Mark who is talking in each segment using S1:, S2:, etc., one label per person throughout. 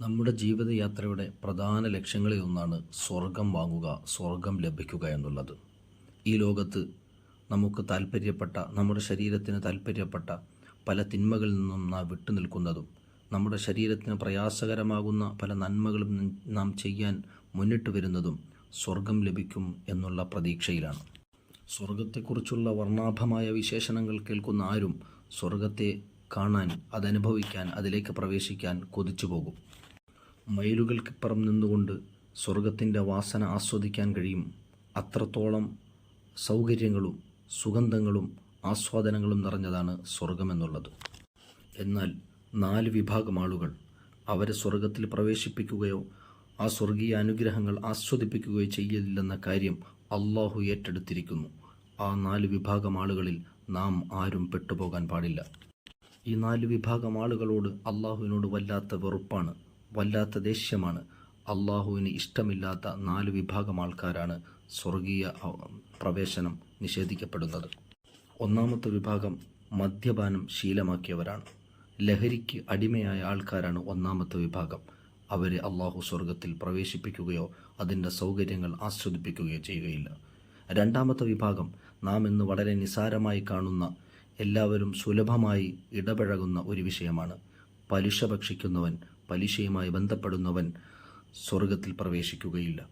S1: നമ്മുടെ ജീവിതയാത്രയുടെ പ്രധാന ലക്ഷ്യങ്ങളിൽ ഒന്നാണ് സ്വർഗം വാങ്ങുക സ്വർഗം ലഭിക്കുക എന്നുള്ളത്. ഈ ലോകത്ത് നമുക്ക് താല്പര്യപ്പെട്ട നമ്മുടെ ശരീരത്തിന് താല്പര്യപ്പെട്ട പല തിന്മകളിൽ നിന്നും നാം വിട്ടുനിൽക്കുന്നതും നമ്മുടെ ശരീരത്തിന് പ്രയാസകരമാകുന്ന പല നന്മകളും നാം ചെയ്യാൻ മുന്നിട്ട് വരുന്നതും സ്വർഗം ലഭിക്കും എന്നുള്ള പ്രതീക്ഷയിലാണ്. സ്വർഗത്തെക്കുറിച്ചുള്ള വർണാഭമായ വിശേഷണങ്ങൾ കേൾക്കുന്ന ആരും സ്വർഗത്തെ കാണാൻ അതനുഭവിക്കാൻ അതിലേക്ക് പ്രവേശിക്കാൻ കൊതിച്ചു പോകും മയിലുകൾക്കിപ്പുറം നിന്നുകൊണ്ട് സ്വർഗത്തിന്റെ വാസന ആസ്വദിക്കാൻ കഴിയും. അത്രത്തോളം സൗകര്യങ്ങളും സുഗന്ധങ്ങളും ആസ്വാദനങ്ങളും നിറഞ്ഞതാണ് സ്വർഗമെന്നുള്ളത് എന്നാൽ നാല് വിഭാഗം ആളുകൾ അവരെ സ്വർഗത്തിൽ പ്രവേശിപ്പിക്കുകയോ ആ സ്വർഗീയ അനുഗ്രഹങ്ങൾ ആസ്വദിപ്പിക്കുകയോ ചെയ്യില്ലെന്ന കാര്യം അള്ളാഹു ഏറ്റെടുത്തിരിക്കുന്നു. ആ നാല് വിഭാഗം ആളുകളിൽ നാം ആരും പെട്ടുപോകാൻ പാടില്ല. ഈ നാല് വിഭാഗം ആളുകളോട് അള്ളാഹുവിനോട് വല്ലാത്ത വെറുപ്പാണ് വല്ലാത്ത ദേഷ്യമാണ്. അള്ളാഹുവിന് ഇഷ്ടമില്ലാത്ത നാല് വിഭാഗം ആൾക്കാരാണ് സ്വർഗീയ പ്രവേശനം നിഷേധിക്കപ്പെടുന്നത്. ഒന്നാമത്തെ വിഭാഗം മദ്യപാനം ശീലമാക്കിയവരാണ്. ലഹരിക്ക് അടിമയായ ആൾക്കാരാണ് ഒന്നാമത്തെ വിഭാഗം. അവരെ അള്ളാഹു സ്വർഗത്തിൽ പ്രവേശിപ്പിക്കുകയോ അതിന്റെ സൗകര്യങ്ങൾ ആസ്വദിപ്പിക്കുകയോ ചെയ്യുകയില്ല. രണ്ടാമത്തെ വിഭാഗം നാം ഇന്ന് വളരെ നിസാരമായി കാണുന്ന എല്ലാവരും സുലഭമായി ഇടപഴകുന്ന ഒരു വിഷയമാണ്. പലിശ ഭക്ഷിക്കുന്നവൻ പലിശയുമായി ബന്ധപ്പെടുന്നവൻ സ്വർഗത്തിൽ പ്രവേശിക്കുകയില്ല.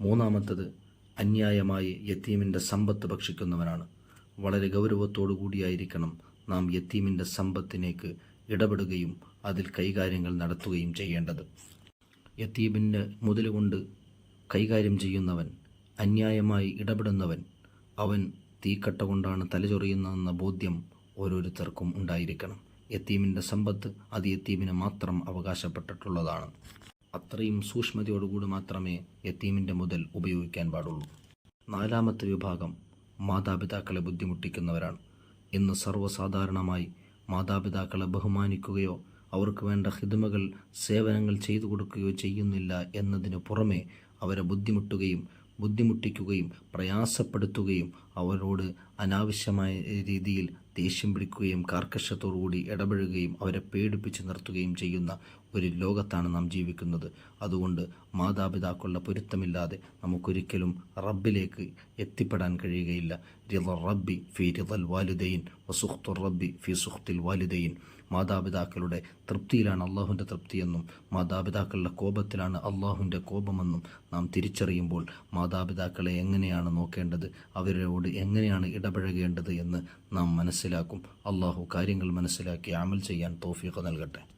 S1: മൂന്നാമത്തത് അന്യായമായി യത്തീമിന്റെ സമ്പത്ത് ഭക്ഷിക്കുന്നവനാണ്. വളരെ ഗൗരവത്തോടു കൂടിയായിരിക്കണം നാം യത്തീമിന്റെ സമ്പത്തിനേക്ക് ഇടപെടുകയും അതിൽ കൈകാര്യങ്ങൾ നടത്തുകയും ചെയ്യേണ്ടത്. യത്തീമിന്റെ മുതലുകൊണ്ട് കൈകാര്യം ചെയ്യുന്നവൻ അന്യായമായി ഇടപെടുന്നവൻ അവൻ തീക്കട്ട കൊണ്ടാണ് തലചൊറിയുന്നതെന്ന ബോധ്യം ഓരോരുത്തർക്കും ഉണ്ടായിരിക്കണം. യത്തീമിന്റെ സമ്പത്ത് അത് യത്തീമിന് മാത്രം അവകാശപ്പെട്ടിട്ടുള്ളതാണ്. അത്രയും സൂക്ഷ്മതയോടുകൂടി മാത്രമേ യത്തീമിന്റെ മുതൽ ഉപയോഗിക്കാൻ പാടുള്ളൂ. നാലാമത്തെ വിഭാഗം മാതാപിതാക്കളെ ബുദ്ധിമുട്ടിക്കുന്നവരാണ്. ഇന്ന് സർവസാധാരണമായി മാതാപിതാക്കളെ ബഹുമാനിക്കുകയോ അവർക്ക് വേണ്ട ഹിതമകൾ സേവനങ്ങൾ ചെയ്തു കൊടുക്കുകയോ ചെയ്യുന്നില്ല എന്നതിന് പുറമെ അവരെ ബുദ്ധിമുട്ടുകയും ബുദ്ധിമുട്ടിക്കുകയും പ്രയാസപ്പെടുത്തുകയും അവരോട് അനാവശ്യമായ രീതിയിൽ ദേഷ്യം പിടിക്കുകയും കാർക്കശ്യത്തോടുകൂടി ഇടപഴകുകയും അവരെ പേടിപ്പിച്ച് നിർത്തുകയും ചെയ്യുന്ന ഒരു ലോകത്താണ് നാം ജീവിക്കുന്നത്. അതുകൊണ്ട് മാതാപിതാക്കളുടെ പൊരുത്തമില്ലാതെ നമുക്കൊരിക്കലും റബ്ബിലേക്ക് എത്തിപ്പെടാൻ കഴിയുകയില്ല. റിള റബ്ബി ഫി റിദൽ വാലിദൈൻ വസുഖ്തു റബ്ബി ഫി സുഖ്തിൽ വാലിദൈൻ. മാതാപിതാക്കളുടെ തൃപ്തിയിലാണ് അള്ളാഹുവിന്റെ തൃപ്തിയെന്നും മാതാപിതാക്കളുടെ കോപത്തിലാണ് അള്ളാഹുവിന്റെ കോപമെന്നും നാം തിരിച്ചറിയുമ്പോൾ മാതാപിതാക്കളെ എങ്ങനെയാണ് നോക്കേണ്ടത്? അവരോട് എങ്ങനെയാണ് ഇടപഴകേണ്ടത് എന്ന് നാം മനസ്സിലാക്കും. അള്ളാഹു കാര്യങ്ങൾ മനസ്സിലാക്കി അമൽ ചെയ്യാൻ തോഫീഖ് നൽകട്ടെ.